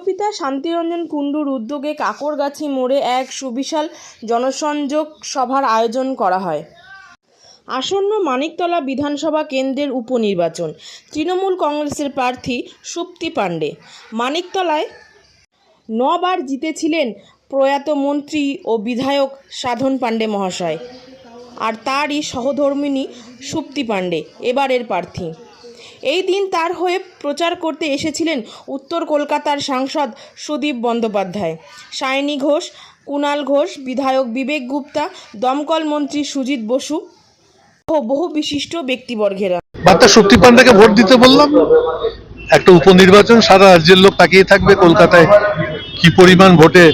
পৌরপিতা শান্তিরঞ্জন কুণ্ডুর উদ্যোগে কাকরগাছি মোড়ে এক সুবিশাল জনসংযোগ সভার আয়োজন করা হয়। আসন্ন মানিকতলা বিধানসভা কেন্দ্রের উপনির্বাচন, তৃণমূল কংগ্রেসের প্রার্থী সুপ্তি পাণ্ডে। মানিকতলায় নবার জিতেছিলেন প্রয়াত মন্ত্রী ও বিধায়ক সাধন পাণ্ডে মহাশয় আর তারই সহধর্মিণী সুপ্তি পাণ্ডে, এবারের প্রার্থী। এই দিন তার হয়ে প্রচার করতে এসেছিলেন উত্তর কলকাতার সাংসদ সুদীপ বন্দ্যোপাধ্যায়। সায়নী ঘোষ কুণাল ঘোষ, বিধায়ক বিবেক গুপ্তা, দমকল মন্ত্রী সুজিত বসু ও বহু বিশিষ্ট ব্যক্তিবর্গেরা। বার্তা শক্তি পান্ডাকে ভোট দিতে বললাম। একটা উপনির্বাচন, সারা রাজ্যের লোক তাকিয়ে থাকবে কলকাতায়। কি পরিমাণ ভোটে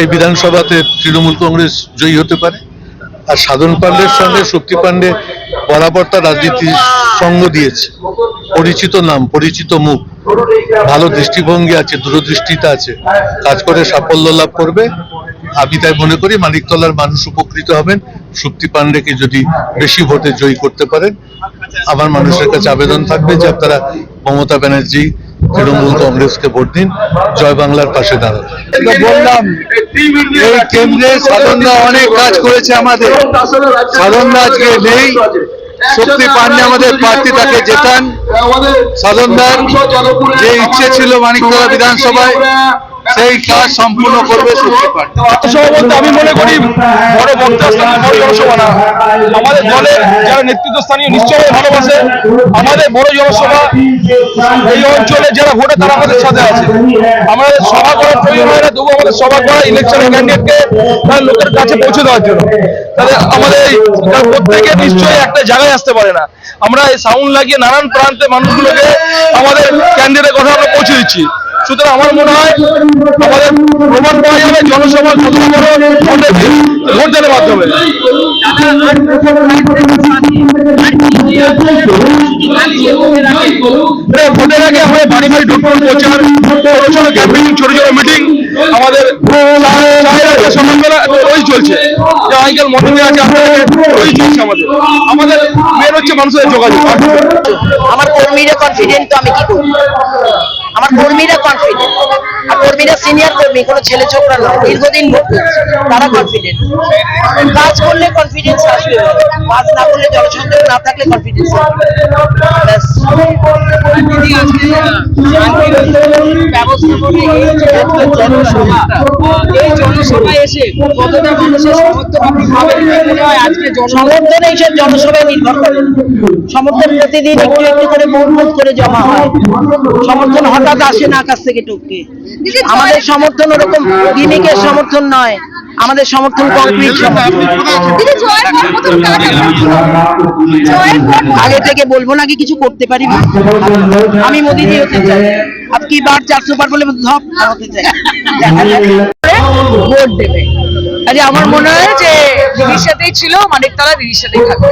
এই বিধানসভাতে তৃণমূল কংগ্রেস জয়ী হতে পারে? আর সাধন পাণ্ডের সঙ্গে শক্তি পাণ্ডে বরাবর তার রাজনীতির সঙ্গ দিয়েছে। পরিচিত নাম, পরিচিত মুখ। ভালো দৃষ্টিভঙ্গি আছে, দূরদৃষ্টিতা আছে। কাজ করে সাফল্য লাভ করবে। আমি তাই মনে করি মানিকতলার মানুষ উপকৃত হবেন। সুপ্তি পাণ্ডেকে যদি বেশি ভোটে জয়ী করতে পারেন, আমার মানুষের কাছে আবেদন থাকবে যে আপনারা মমতা ব্যানার্জি তৃণমূল কংগ্রেসকে ভোট দিন জয় বাংলার পাশে দাঁড়ান। বললাম এই কেন্দ্রে সাধনদা অনেক কাজ করেছে আমাদের। সাধনদা আজকে নেই। শক্তি পান্ডে আমাদের প্রার্থী তাকে জেতান। সাধনদার যে ইচ্ছে ছিল মানিকতলা বিধানসভায় সেই কাজ সম্পূর্ণ করবে শক্তি পান্ডে আমি মনে করি আমাদের দলের যারা নেতৃত্ব স্থানীয় নিশ্চয়ই ভালোবাসে। আমাদের বড় জনসভা এই অঞ্চলে যারা ভোটে তারা আমাদের সাথে আছে। আমাদের সভা করার প্রয়োজন হয় না তবু আমাদের সভা করা ক্যান্ডিডেটকে তার লোকের কাছে পৌঁছে দেওয়ার জন্য। তাহলে আমাদের প্রত্যেকে নিশ্চয়ই একটা জায়গায় আসতে পারে না। আমরা এই সাউন্ড লাগিয়ে নানান প্রান্তে মানুষগুলোকে আমাদের ক্যান্ডিডেটের কথা আমরা পৌঁছে দিচ্ছি। সুতরাং আমার মনে হয় আমাদের প্রমাণ পাওয়া যাবে কত বড় ভোটে মাধ্যমে। ভোটের আগে আমাদের বাড়ি বাড়ি ঢুকবো, প্রচার ছোট ছোট ছোট ছোট মিটিং, আমাদের ওই চলছে। যে আজকাল মন্দিরে আছে ওই চলছে আমাদের। আমাদের মেন হচ্ছে মানুষের যোগাযোগ। আমার কর্মীরা কনফিডেন্ট তো আমি কি করব? আমার কর্মীরা কনফিডেন্ট আর কর্মীরা সিনিয়র কর্মী, কোনো ছেলে ছোকরা নয় দীর্ঘদিন তারা কনফিডেন্ট কাজ করলে কনফিডেন্স আসবে। কাজ না করলে জনসংযোগ না থাকলে কনফিডেন্স সমর্থন প্রতিদিন একটু একটু করে ভোট করে জমা হয়। সমর্থন হঠাৎ আসে না আকাশ থেকে টুককে আমাদের সমর্থন ওরকম গিমিকের সমর্থন নয় আমাদের সমর্থন কংক্রিট আগে থেকে বলব নাকি কিছু করতে পারি? না। আমি মোদিজি হতে চাই। আর কি বার চারশো বার বলে ধপ হতে চাই। ভোট দেবে। আরে আমার মনে হয় যে দিদির সাথেই ছিল মানিকতলা দিদির সাথেই থাকবে।